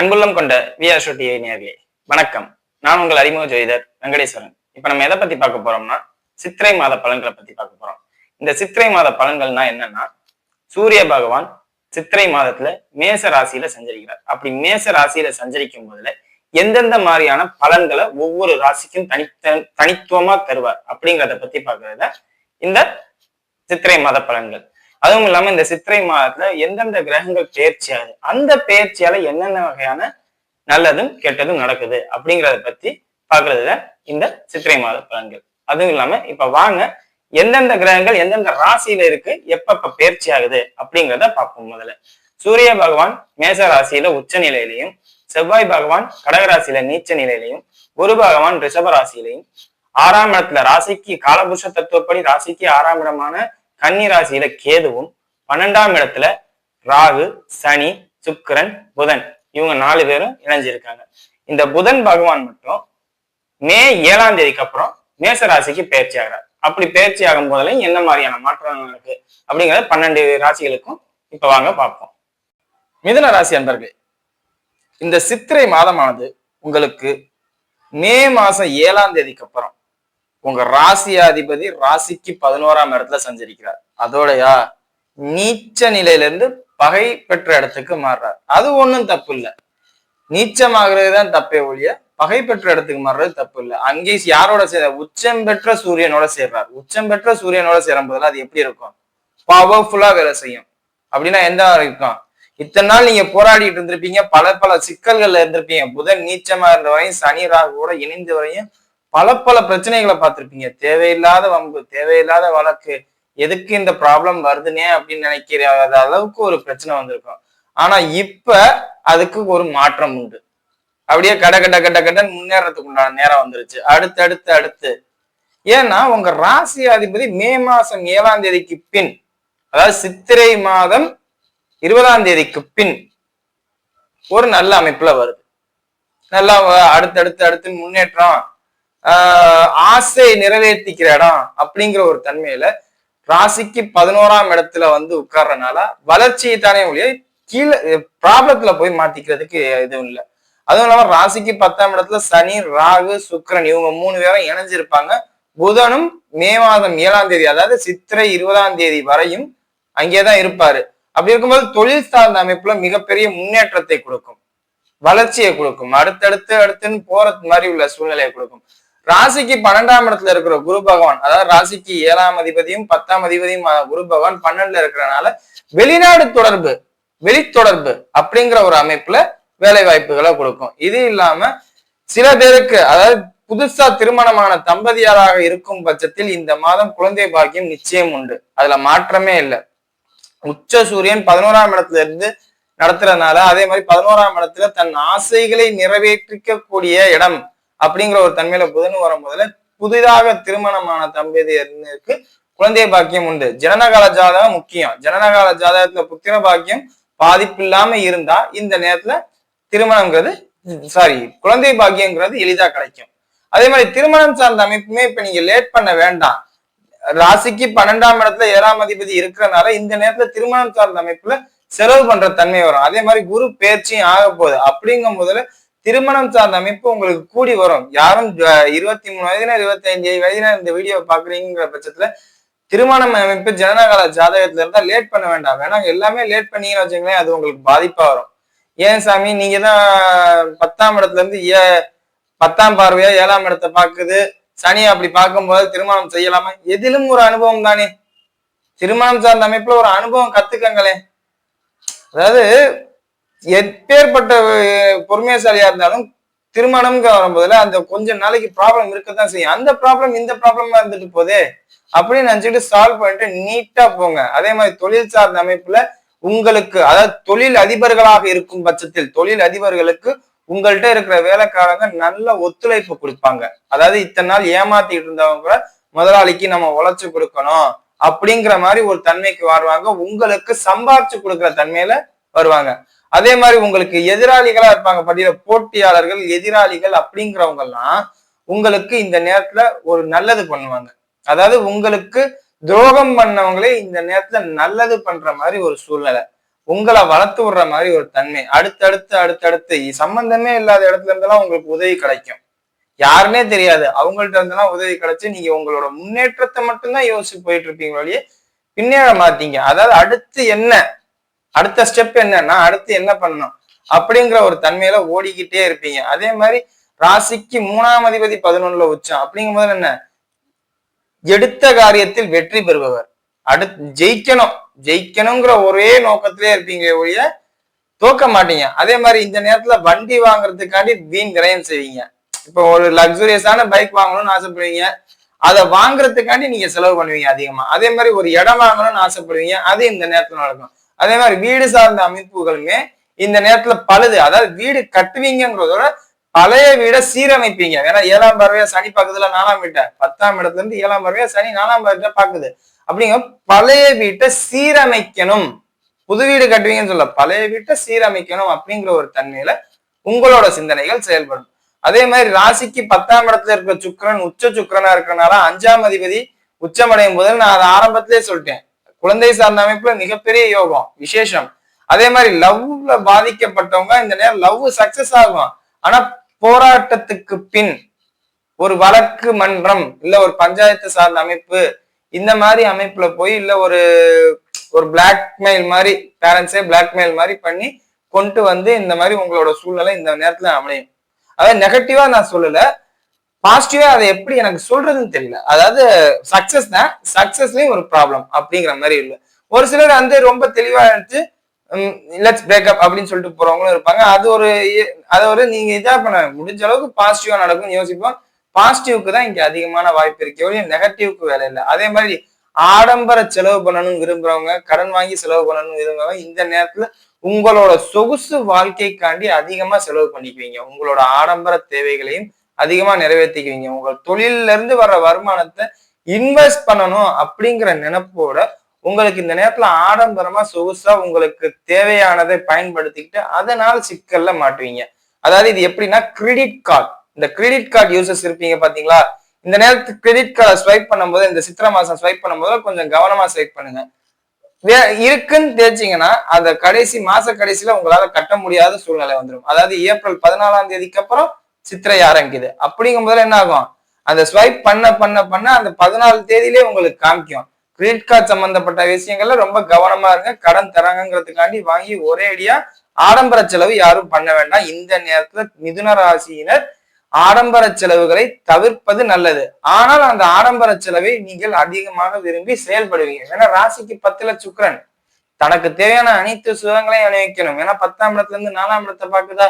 அன்புள்ளம் கொண்ட VR TV நேர்களே வணக்கம். நான் உங்கள் அறிமுக ஜோதிடர் வெங்கடேஸ்வரன். இப்ப நம்ம எதை பத்தி பார்க்க போறோம்னா சித்திரை மாத பலன்களை பத்தி பார்க்க போறோம். இந்த சித்திரை மாத பலன்கள்னா என்னன்னா சூரிய பகவான் சித்திரை மாதத்துல மேச ராசியில சஞ்சரிக்கிறார். அப்படி மேச ராசியில சஞ்சரிக்கும் போதுல எந்தெந்த மாதிரியான பலன்களை ஒவ்வொரு ராசிக்கும் தனித்த தனித்துவமா தருவார் அப்படிங்கிறத பத்தி பார்க்கறத இந்த சித்திரை மாத பலன்கள். அதுவும் இல்லாம இந்த சித்திரை மாதத்துல எந்தெந்த கிரகங்கள் பெயர்ச்சி ஆகுது அந்த பேர்ச்சியால என்னென்ன வகையான நல்லதும் கெட்டதும் நடக்குது அப்படிங்கறத பத்தி பாக்குறதுல இந்த சித்திரை மாத பலன்கள். அதுவும் இல்லாம இப்ப வாங்க எந்தெந்த கிரகங்கள் எந்தெந்த ராசியில இருக்கு எப்பப்ப பெயர்ச்சி ஆகுது அப்படிங்கிறத பார்ப்போம் முதல்ல. சூரிய பகவான் மேச ராசியில உச்ச நிலையிலையும் செவ்வாய் பகவான் கடகராசியில நீச்ச நிலையிலையும் குரு பகவான் ரிஷப ராசியிலையும் ஆறாம் இடத்துல ராசிக்கு காலபுருஷ தத்துவப்படி ராசிக்கு ஆறாம் இடமான கன்னி ராசியில கேதுவும் பன்னெண்டாம் இடத்துல ராகு சனி சுக்கிரன் புதன். இவங்க நாலு பேரும் இணைஞ்சிருக்காங்க. இந்த புதன் பகவான் மட்டும் மே ஏழாம் தேதிக்கு அப்புறம் மேச ராசிக்கு பயிற்சி ஆகிறார். அப்படி பயிற்சி ஆகும் போதுலையும் என்ன மாதிரியான மாற்றங்கள் இருக்கு அப்படிங்கறத பன்னெண்டு ராசிகளுக்கும் இப்ப வாங்க பார்ப்போம். மிதுன ராசி அன்பர்களே இந்த சித்திரை மாதமானது உங்களுக்கு மே மாசம் ஏழாம் தேதிக்கு அப்புறம் உங்க ராசியாதிபதி ராசிக்கு பதினோராம் இடத்துல சஞ்சரிக்கிறார். அதோடயா நீச்ச நிலையில இருந்து பகை பெற்ற இடத்துக்கு மாறுறார். அது ஒன்றும் தப்பு இல்ல. நீச்சமாகிறது தான் தப்பே ஒழிய பகை பெற்ற இடத்துக்கு மாறுறது தப்பு இல்ல. அங்கே யாரோட சேர உச்சம் பெற்ற சூரியனோட சேர்றார். உச்சம் பெற்ற சூரியனோட சேரும் போதுல அது எப்படி இருக்கும்? பவர்ஃபுல்லா வேலை செய்யும். அப்படின்னா எந்த இருக்கும் இத்தனை நாள் நீங்க போராடிட்டு இருந்திருப்பீங்க பல பல சிக்கல்கள்ல இருந்திருப்பீங்க. புதன் நீச்சமா இருந்த வரையும் சனி ராகுவோட இணைந்த வரையும் பல பல பிரச்சனைகளை பார்த்துருப்பீங்க. தேவையில்லாத வம்பு தேவையில்லாத வழக்கு எதுக்கு இந்த ப்ராப்ளம் வருதுனே அப்படின்னு நினைக்கிற அளவுக்கு ஒரு பிரச்சனை வந்திருக்கும். ஆனா இப்ப அதுக்கு ஒரு மாற்றம் உண்டு. அப்படியே கட கட கட கடன்னு முன்னேறதுக்கு உண்டான நேரம் வந்துருச்சு. அடுத்து அடுத்து அடுத்து. ஏன்னா உங்க ராசி அதிபதி மே மாசம் ஏழாம் தேதிக்கு பின் அதாவது சித்திரை மாதம் இருபதாம் தேதிக்கு பின் ஒரு நல்ல அமைப்புல வருது. நல்லா அடுத்தடுத்து அடுத்து முன்னேற்றம் ஆசை நிறைவேற்றிக்கிற இடம் அப்படிங்கிற ஒரு தன்மையில ராசிக்கு பதினோராம் இடத்துல வந்து உட்கார்றனால வளர்ச்சியை தானே ஒழிய கீழே ப்ராப்ளத்துல போய் மாத்திக்கிறதுக்கு எதுவும் இல்லை. அதுவும் இல்லாம ராசிக்கு பத்தாம் இடத்துல சனி ராகு சுக்கிரன் இவங்க மூணு பேரும் இணைஞ்சிருப்பாங்க. புதனும் மே மாதம் ஏழாம் தேதி அதாவது சித்திரை இருபதாம் தேதி வரையும் அங்கேதான் இருப்பாரு. அப்படி இருக்கும்போது தொழில் சார்ந்த அமைப்புல மிகப்பெரிய முன்னேற்றத்தை கொடுக்கும். வளர்ச்சியை கொடுக்கும். அடுத்தடுத்து அடுத்துன்னு போறது மாதிரி உள்ள சூழ்நிலையை கொடுக்கும். ராசிக்கு பன்னெண்டாம் இடத்துல இருக்கிற குரு பகவான் அதாவது ராசிக்கு ஏழாம் அதிபதியும் பத்தாம் அதிபதியும் குரு பகவான் பன்னெண்டுல இருக்கிறனால வெளிநாடு தொடர்பு வெளித்தொடர்பு அப்படிங்கிற ஒரு அமைப்புல வேலை வாய்ப்புகளை கொடுக்கும். இது இல்லாம சில பேருக்கு அதாவது புதுசா திருமணமான தம்பதியாராக இருக்கும் பட்சத்தில் இந்த மாதம் குழந்தை பாக்கியம் நிச்சயம் உண்டு. அதுல மாற்றமே இல்லை. உச்ச சூரியன் பதினோராம் இடத்துல இருந்து நடத்துறதுனால அதே மாதிரி பதினோராம் இடத்துல தன் ஆசைகளை நிறைவேற்றிக்க கூடிய இடம் அப்படிங்கிற ஒரு தன்மையில புதன் வரும்போதுல புதிதாக திருமணமான தம்பதியருக்கு குழந்தை பாக்கியம் உண்டு. ஜனனகால ஜாதகம் முக்கியம். ஜனனகால ஜாதகத்துல புத்திர பாக்கியம் பாதிப்பு இல்லாம இருந்தா இந்த நேரத்துல திருமணங்கிறது சாரி குழந்தை பாக்கியங்கிறது எளிதா கிடைக்கும். அதே மாதிரி திருமணம் சார்ந்த அமைப்புமே இப்ப நீங்க லேட் பண்ண வேண்டாம். ராசிக்கு பன்னெண்டாம் இடத்துல ஏழாம் அதிபதி இருக்கிறனால இந்த நேரத்துல திருமணம் சார்ந்த அமைப்புல செலவு பண்ற தன்மை வரும். அதே மாதிரி குரு பேர்ச்சியும் ஆக போகுது அப்படிங்கும் போதுல திருமணம் சார்ந்த அமைப்பு உங்களுக்கு கூடி வரும். யாரும் இருபத்தி மூணு வயதினர் இருபத்தி ஐந்து வயதினர் இந்த வீடியோ பாக்குறீங்கிற பட்சத்துல திருமணம் அமைப்பு ஜனனகால ஜாதகத்துல இருந்தா லேட் பண்ண வேண்டாம். வேணா எல்லாமே லேட் பண்ணீங்கன்னு வச்சுங்களேன் அது உங்களுக்கு பாதிப்பா வரும். ஏன் சாமி? நீங்க தான் பத்தாம் இடத்துல இருந்து ஏ பத்தாம் பார்வையா ஏழாம் இடத்தை பாக்குது சனி அப்படி பார்க்கும்போது திருமணம் செய்யலாமா? எதிலும் ஒரு அனுபவம் தானே. திருமணம் சார்ந்த அமைப்புல ஒரு அனுபவம் கத்துக்கங்களேன். அதாவது எப்பேற்பட்ட பொறுமையசாலியா பொறுமைசாலியா இருந்தாலும் திருமணம் வரும்போதுல அந்த கொஞ்ச நாளைக்கு ப்ராப்ளம் இருக்கத்தான் செய்யும். அந்த ப்ராப்ளம் இந்த ப்ராப்ளமா இருந்துட்டு போதே அப்படின்னு நினைச்சிட்டு சால்வ் பண்ணிட்டு நீட்டா போங்க. அதே மாதிரி தொழில் சார்ந்த அமைப்புல உங்களுக்கு அதாவது தொழில் அதிபர்களாக இருக்கும் பட்சத்தில் தொழில் அதிபர்களுக்கு உங்கள்கிட்ட இருக்கிற வேலைக்காரங்க நல்ல ஒத்துழைப்பு கொடுப்பாங்க. அதாவது இத்தனை நாள் ஏமாத்திட்டு இருந்தவங்க கூட முதலாளிக்கு நம்ம உழைச்சு கொடுக்கணும் அப்படிங்கிற மாதிரி ஒரு தன்மைக்கு வருவாங்க. உங்களுக்கு சம்பாரிச்சு கொடுக்குற தன்மையில வருவாங்க. அதே மாதிரி உங்களுக்கு எதிராளிகளா இருப்பாங்க பட்டியல போட்டியாளர்கள் எதிராளிகள் அப்படிங்கிறவங்க எல்லாம் உங்களுக்கு இந்த நேரத்துல ஒரு நல்லது பண்ணுவாங்க. அதாவது உங்களுக்கு துரோகம் பண்ணவங்களே இந்த நேரத்துல நல்லது பண்ற மாதிரி ஒரு சூழ்நிலை. உங்களை வளர்த்து விடுற மாதிரி ஒரு தன்மை. அடுத்தடுத்து அடுத்தடுத்து. சம்பந்தமே இல்லாத இடத்துல இருந்தெல்லாம் உங்களுக்கு உதவி கிடைக்கும். யாருன்னே தெரியாது. அவங்கள்ட்ட இருந்தெல்லாம் உதவி கிடைச்சு நீங்க உங்களோட முன்னேற்றத்தை மட்டும்தான் யோசிச்சு போயிட்டு இருப்பீங்களே பின்னேற மாட்டீங்க. அதாவது அடுத்து என்ன? அடுத்த ஸ்டெப் என்னன்னா அடுத்து என்ன பண்ணணும்? அப்படிங்கிற ஒரு தன்மையில ஓடிக்கிட்டே இருப்பீங்க. அதே மாதிரி ராசிக்கு மூணாம் அதிபதி பதினொன்னுல உச்சம். அப்படிங்கும் போது என்ன? எடுத்த காரியத்தில் வெற்றி பெறுபவர். அடுத்து ஜெயிக்கணும். ஜெயிக்கணுங்கிற ஒரே நோக்கத்திலே இருப்பீங்க ஒழிய தோக்க மாட்டீங்க. அதே மாதிரி இந்த நேரத்துல வண்டி வாங்குறதுக்காண்டி வீண் கிரயம் செய்வீங்க. இப்போ ஒரு லக்ஸூரியஸான பைக் வாங்கணும்னு ஆசைப்படுவீங்க. அதை வாங்குறதுக்காண்டி நீங்க செலவு பண்ணுவீங்க அதிகமா. அதே மாதிரி ஒரு இடம் வாங்கணும்னு ஆசைப்படுவீங்க. அது இந்த நேரத்துல நடக்கும். அதே மாதிரி வீடு சார்ந்த அமைப்புகளுமே இந்த நேரத்துல பழுது. அதாவது வீடு கட்டுவீங்கிறதோட பழைய வீடை சீரமைப்பீங்க. ஏன்னா ஏழாம் பறவையா சனி பக்கத்துல நாலாம் வீட்டை. பத்தாம் இடத்துல இருந்து ஏழாம் பறவையா சனி நாலாம் பறவை பாக்குது அப்படிங்க பழைய வீட்டை சீரமைக்கணும். புது வீடு கட்டுவீங்கன்னு சொல்ல பழைய வீட்டை சீரமைக்கணும் அப்படிங்கிற ஒரு தன்மையில உங்களோட சிந்தனைகள் செயல்படும். அதே மாதிரி ராசிக்கு பத்தாம் இடத்துல இருக்கிற சுக்கரன் உச்ச சுக்கரனா இருக்கிறனால அஞ்சாம் அதிபதி உச்சமடையும் போது நான் அதை ஆரம்பத்திலே சொல்லிட்டேன். குழந்தை சார்ந்த அமைப்புல மிகப்பெரிய யோகம் விசேஷம். அதே மாதிரி லவ்ல பாதிக்கப்பட்டவங்க இந்த நேரம் லவ் சக்சஸ் ஆகும் ஆனா போராட்டத்துக்கு பின் ஒரு வழக்கு மன்றம் இல்ல ஒரு பஞ்சாயத்து சார்ந்த அமைப்பு இந்த மாதிரி அமைப்புல போய் இல்ல ஒரு ஒரு பிளாக்மெயில் மாதிரி பேரண்ட்ஸே பிளாக்மெயில் மாதிரி பண்ணி கொண்டு வந்து இந்த மாதிரி உங்களோட சூழ்நிலை இந்த நேரத்துல அமையும். அதாவது நெகட்டிவா நான் சொல்லல. பாசிட்டிவா அதை எப்படி எனக்கு சொல்றதுன்னு தெரியல. அதாவது சக்சஸ் தான் சக்சஸ்லயும் ஒரு ப்ராப்ளம் அப்படிங்கிற மாதிரி இல்லை. ஒரு சிலர் வந்து ரொம்ப தெளிவா எடுத்து லெட்ஸ் பிரேக்கப் அப்படின்னு சொல்லிட்டு போறவங்களும் இருப்பாங்க. அது ஒரு அதை ஒரு நீங்க இதா பண்ண முடிஞ்ச அளவுக்கு பாசிட்டிவா நடக்கும்னு யோசிப்போம். பாசிட்டிவ்க்கு தான் இங்க அதிகமான வாய்ப்பு இருக்கு. ஒழிய நெகட்டிவ்க்கு வேலை இல்லை. அதே மாதிரி ஆடம்பர செலவு பண்ணணும்னு விரும்புறவங்க கடன் வாங்கி செலவு பண்ணணும்னு விரும்புறவங்க இந்த நேரத்துல உங்களோட சொகுசு வாழ்க்கைக்காண்டி அதிகமா செலவு பண்ணிக்குவீங்க. உங்களோட ஆடம்பர தேவைகளையும் அதிகமா நிறைவேற்றிக்குவீங்க உங்க தொழில இருந்து வர்ற வருமானத்தை இன்வெஸ்ட் பண்ணணும் அப்படிங்கிற நினைப்போட உங்களுக்கு இந்த நேரத்துல ஆடம்பரமா சொகுசா உங்களுக்கு தேவையானதை பயன்படுத்திக்கிட்டு அதனால சிக்கல்ல மாட்டுவீங்க. அதாவது இது எப்படின்னா கிரெடிட் கார்டு இந்த கிரெடிட் கார்டு யூசஸ் இருப்பீங்க பாத்தீங்களா? இந்த நேரத்துக்கு கிரெடிட் கார்டை ஸ்வைப் பண்ணும்போது இந்த சித்திரை மாசம் ஸ்வைப் பண்ணும்போது கொஞ்சம் கவனமா ஸ்வைப் பண்ணுங்க. இருக்குன்னு தேய்ச்சிங்கன்னா அந்த கடைசி மாச கடைசியில உங்களால கட்ட முடியாத சூழ்நிலை வந்துடும் அதாவது ஏப்ரல் பதினாலாம் தேதிக்கு அப்புறம் சித்திரை ஆரம்பிக்குது அப்படிங்கும் போது என்ன ஆகும் அந்த ஸ்வைப் பண்ண பண்ண பண்ண அந்த பதினாலு தேதியிலே உங்களுக்கு காமிக்கும். கிரெடிட் கார்டு சம்பந்தப்பட்ட விஷயங்கள்ல ரொம்ப கவனமா இருங்க. கடன் தராங்கிறதுக்காண்டி வாங்கி ஒரே அடியா ஆடம்பர செலவு யாரும் பண்ண வேண்டாம். இந்த நேரத்துல மிதுன ராசியினர் ஆடம்பர செலவுகளை தவிர்ப்பது நல்லது. ஆனால் அந்த ஆடம்பர செலவை நீங்கள் அதிகமாக விரும்பி செயல்படுவீங்க. ஏன்னா ராசிக்கு பத்துல சுக்கரன். தனக்கு தேவையான அனைத்து சுகங்களையும் அணிவிக்கணும் ஏன்னா பத்தாம் இடத்துல இருந்து நாலாம் இடத்தை பாக்குதா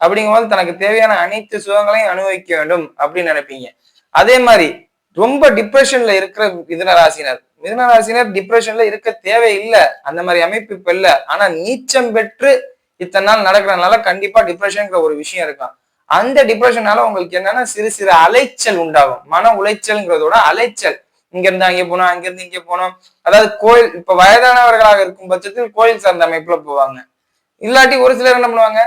அப்படிங்கும்போது தனக்கு தேவையான அனைத்து சுகங்களையும் அனுபவிக்க வேண்டும் அப்படின்னு நினைப்பீங்க. அதே மாதிரி ரொம்ப டிப்ரெஷன்ல இருக்கிற மிதுன ராசினர். மிதுன ராசினர் டிப்ரெஷன்ல இருக்க தேவையில்லை. அந்த மாதிரி அமைப்பு இப்ப இல்ல. ஆனா நீச்சம் பெற்று இத்தனை நாள் நடக்கிறதுனால கண்டிப்பா டிப்ரெஷன்ங்கிற ஒரு விஷயம் இருக்கும் அந்த டிப்ரெஷனால உங்களுக்கு என்னன்னா சிறு சிறு அலைச்சல் உண்டாகும். மன உளைச்சல்ங்கிறதோட அலைச்சல். இங்க இருந்து அங்கே போனோம் அங்க இருந்து இங்கே போனோம். அதாவது கோயில் இப்ப வயதானவர்களாக இருக்கும் பட்சத்தில் கோயில் சார்ந்த அமைப்புல போவாங்க. இல்லாட்டி ஒரு சிலர் என்ன பண்ணுவாங்க?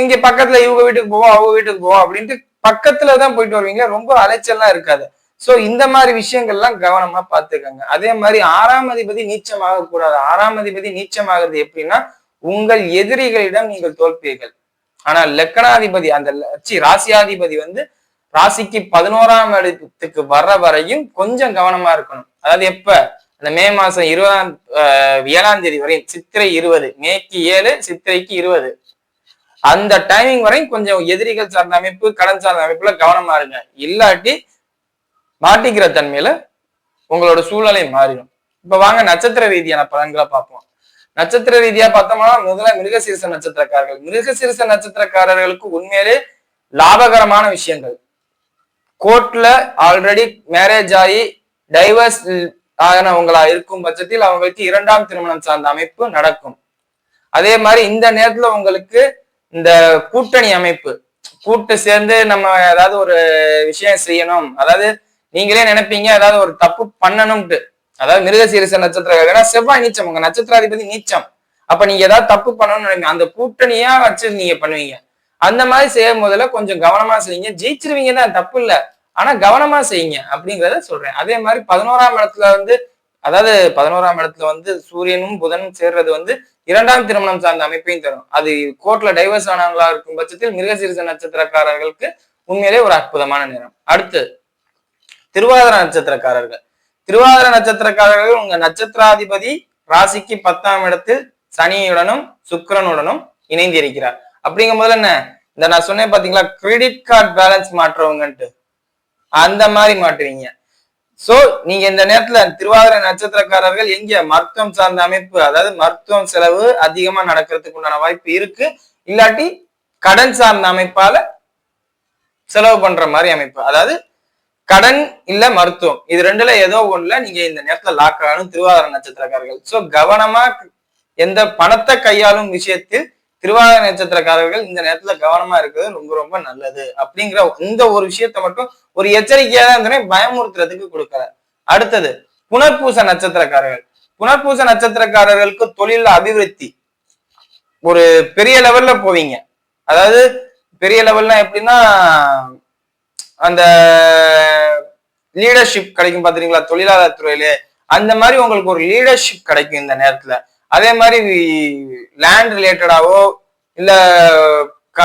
இங்க பக்கத்துல இவங்க வீட்டுக்கு போவோம் அவங்க வீட்டுக்கு போவோம் அப்படின்ட்டு பக்கத்துல தான் போயிட்டு வருவீங்க. ரொம்ப அலைச்சல்லாம் இருக்காது. சோ இந்த மாதிரி விஷயங்கள்லாம் கவனமா பார்த்துக்கங்க. அதே மாதிரி ஆறாம் அதிபதி நீச்சமாக கூடாது. ஆறாம் அதிபதி நீச்சமாகிறது எப்படின்னா உங்கள் எதிரிகளிடம் நீங்கள் தோல்பீர்கள். ஆனா லக்கணாதிபதி அந்த சி ராசியாதிபதி வந்து ராசிக்கு பதினோராம் இடத்துக்கு வர்ற வரையும் கொஞ்சம் கவனமா இருக்கணும். அதாவது எப்ப? அந்த மே மாசம் இருபதாம் ஏழாம் தேதி வரையும். சித்திரை இருபது. மேக்கு ஏழு சித்திரைக்கு இருபது. அந்த டைமிங் வரையும் கொஞ்சம் எதிரிகள் சார்ந்த அமைப்பு கடன் சார்ந்த அமைப்புல கவனமா இருங்க. இல்லாட்டி மாட்டிக்கிற தன்மையில உங்களோட சூழ்நிலை மாறிடும். இப்ப வாங்க நட்சத்திர ரீதியான பலன்களை பார்ப்போம். நட்சத்திர ரீதியா பார்த்தோம்னா முதல்ல மிருகசீரிச நட்சத்திரக்காரர்கள். மிருகசீரிச நட்சத்திரக்காரர்களுக்கு உண்மையிலே லாபகரமான விஷயங்கள். கோர்ட்ல ஆல்ரெடி மேரேஜ் ஆகி டைவர்ஸ் ஆகினவங்களா இருக்கும் பட்சத்தில் அவங்களுக்கு இரண்டாம் திருமணம் சார்ந்த அமைப்பு நடக்கும். அதே மாதிரி இந்த நேரத்துல உங்களுக்கு இந்த கூட்டணி அமைப்பு கூட்டு சேர்ந்து நம்ம ஏதாவது ஒரு விஷயம் செய்யணும். அதாவது நீங்களே நினைப்பீங்க ஏதாவது ஒரு தப்பு பண்ணணும்ட்டு அதாவது மிருகசீரிச நட்சத்திரம் செவ்வாய் நீச்சம் உங்க நட்சத்திராதிபதி நீச்சம். அப்ப நீங்க ஏதாவது தப்பு பண்ணணும்னு நினைப்பீங்க. அந்த கூட்டணியா வச்சு நீங்க பண்ணுவீங்க. அந்த மாதிரி செய்யும் போதுல கொஞ்சம் கவனமா செய்யுங்க. ஜெயிச்சிருவீங்க தான் தப்பு இல்லை. ஆனா கவனமா செய்யுங்க அப்படிங்கிறத சொல்றேன். அதே மாதிரி பதினோராம் இடத்துல வந்து அதாவது பதினோராம் இடத்துல வந்து சூரியனும் புதனும் சேர்றது வந்து இரண்டாம் திருமணம் சார்ந்த அமைப்பையும் தரும். அது கோர்ட்ல டைவர்ஸ் ஆனவங்களா இருக்கும் பட்சத்தில் மிருகசீரிச நட்சத்திரக்காரர்களுக்கு உண்மையிலே ஒரு அற்புதமான நேரம். அடுத்து திருவாதிர நட்சத்திரக்காரர்கள். திருவாதிர நட்சத்திரக்காரர்கள் உங்க நட்சத்திராதிபதி ராசிக்கு பத்தாம் இடத்தில் சனியுடனும் சுக்கரனுடனும் இணைந்து இருக்கிறார். அப்படிங்கும் போது என்ன? இந்த நான் சொன்னேன் பாத்தீங்களா? கிரெடிட் கார்டு பேலன்ஸ் மாற்றுறவங்கன்ட்டு. அந்த மாதிரி மாட்டுவீங்க சோ நீங்க இந்த நேரத்துல திருவாதிரை நட்சத்திரக்காரர்கள் எங்க? மருத்துவம் சார்ந்த அமைப்பு அதாவது மருத்துவம் செலவு அதிகமா நடக்கிறதுக்கு உண்டான வாய்ப்பு இருக்கு. இல்லாட்டி கடன் சார்ந்த அமைப்பால செலவு பண்ற மாதிரி அமைப்பு. அதாவது கடன் இல்ல மருத்துவம். இது ரெண்டுல ஏதோ ஒண்ணுல நீங்க இந்த நேரத்துல லாக் ஆகணும் திருவாதிரை நட்சத்திரக்காரர்கள். சோ கவனமா எந்த பணத்தை கையாளும் விஷயத்தில் திருவாதிரை நட்சத்திரக்காரர்கள் இந்த நேரத்துல கவனமா இருக்கிறது ரொம்ப ரொம்ப நல்லது அப்படிங்கிற இந்த ஒரு விஷயத்த மட்டும் ஒரு எச்சரிக்கையா தான் பயமுறுத்துறதுக்கு கொடுக்கல அடுத்தது புனர்பூச நட்சத்திரக்காரர்கள். புனர்பூச நட்சத்திரக்காரர்களுக்கு தொழில அபிவிருத்தி. ஒரு பெரிய லெவல்ல போவீங்க. அதாவது பெரிய லெவல்னா எப்படின்னா அந்த லீடர்ஷிப் கிடைக்கும் பாத்தீங்களா? தொழிலாளர் துறையிலே. அந்த மாதிரி உங்களுக்கு ஒரு லீடர்ஷிப் கிடைக்கும் இந்த நேரத்துல. அதே மாதிரி லேண்ட் ரிலேட்டடாவோ இல்ல க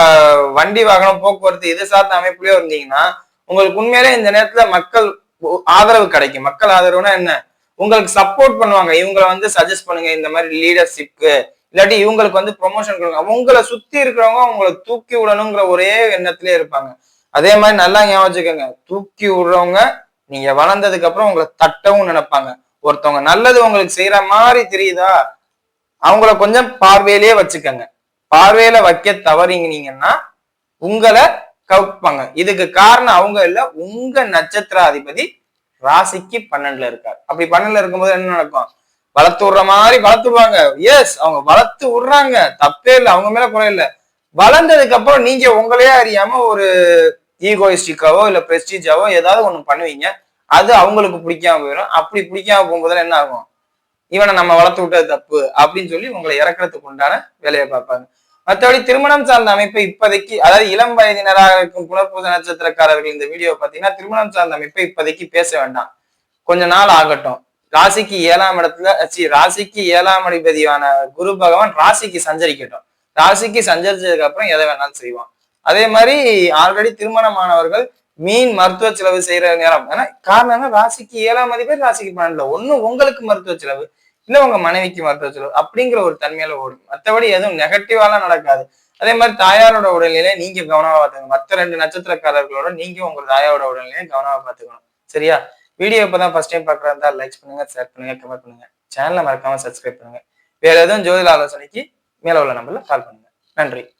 வண்டி வாகனம் போக்குவரத்து இது சார்ந்த அமைப்புலயோ இருந்தீங்கன்னா உங்களுக்கு உண்மையிலே இந்த நேரத்துல மக்கள் ஆதரவு கிடைக்கும். மக்கள் ஆதரவுனா என்ன? உங்களுக்கு சப்போர்ட் பண்ணுவாங்க. இவங்களை வந்து சஜஸ்ட் பண்ணுங்க. இந்த மாதிரி லீடர்ஷிப்க்கு இல்லாட்டி இவங்களுக்கு வந்து ப்ரொமோஷன் கொடுங்க. உங்களை சுத்தி இருக்கிறவங்க உங்களை தூக்கி விடணுங்கிற ஒரே எண்ணத்திலே இருப்பாங்க. அதே மாதிரி நல்லா ஞாபகம் தூக்கி விடுறவங்க நீங்க வளர்ந்ததுக்கு அப்புறம் உங்களை தட்டவும் நினைப்பாங்க. ஒருத்தவங்க நல்லது உங்களுக்கு செய்யற மாதிரி தெரியுதா? அவங்கள கொஞ்சம் பார்வையிலேயே வச்சுக்கோங்க. பார்வையில வைக்க தவறிங்கனீங்கன்னா உங்களை கவுப்பாங்க இதுக்கு காரணம் அவங்க இல்ல உங்க நட்சத்திராதிபதி ராசிக்கு பன்னெண்டுல இருக்கார். அப்படி பன்னெண்டுல இருக்கும்போது என்ன நடக்கும்? வளர்த்து விடுற மாதிரி வளர்த்து விடுவாங்க. எஸ் அவங்க வளர்த்து விடுறாங்க. தப்பே இல்லை அவங்க மேல குறை இல்லை. வளர்ந்ததுக்கு அப்புறம் நீங்க உங்களையே அறியாம ஒரு ஈகோயிஸ்டிக்காவோ இல்ல பிரஸ்டீஜாவோ ஏதாவது ஒண்ணு பண்ணுவீங்க. அது அவங்களுக்கு பிடிக்காம போயிடும் அப்படி பிடிக்காம போகும்போது என்ன ஆகும்? இவனை நம்ம வளர்த்து விட்டது தப்பு அப்படின்னு சொல்லி உங்களை இறக்குறதுக்கு உண்டான வேலையை பார்ப்பாங்க. மற்றபடி திருமணம் சார்ந்த அமைப்பு இப்போதைக்கு அதாவது இளம் வயதினராக இருக்கும் புனர்பூச நட்சத்திரக்காரர்கள் இந்த வீடியோ பார்த்தீங்கன்னா திருமணம் சார்ந்த அமைப்பை இப்போதைக்கு பேச வேண்டாம். கொஞ்ச நாள் ஆகட்டும். ராசிக்கு ஏழாம் இடத்துல சி ராசிக்கு ஏழாம் அதிபதியான குரு பகவான் ராசிக்கு சஞ்சரிக்கட்டும். ராசிக்கு சஞ்சரிச்சதுக்கு அப்புறம் எதை வேணாலும் செய்வான். அதே மாதிரி ஆல்ரெடி திருமணமானவர்கள் மீன் மருத்துவ செலவு செய்யற நேரம். ஏன்னா காரணம் என்ன? ராசிக்கு ஏழாம் அதிபர் ராசிக்கு பன்னெண்டுல. ஒண்ணு உங்களுக்கு மருத்துவ செலவு இல்ல உங்க மனைவிக்கு மருத்துவ செலவு அப்படிங்கிற ஒரு தன்மையில ஓடும். மற்றபடி எதுவும் நெகட்டிவாலாம் நடக்காது. அதே மாதிரி தாயாரோட உடல்நிலையை நீங்க கவனமா பார்த்துக்கணும். மற்ற ரெண்டு நட்சத்திரக்காரர்களோட நீங்க உங்க தாயாரோட உடல்நிலையை கவனமா பார்த்துக்கணும். சரியா? வீடியோ இப்பதான் ஃபர்ஸ்ட் டைம் பாக்குறதா இருந்தா லைக் பண்ணுங்க ஷேர் பண்ணுங்க கமெண்ட் பண்ணுங்க. சேனலை மறக்காம சப்ஸ்கிரைப் பண்ணுங்க. வேற எதுவும் ஜோதிட ஆலோசனைக்கு மேல உள்ள நம்பர்ல கால் பண்ணுங்க. நன்றி.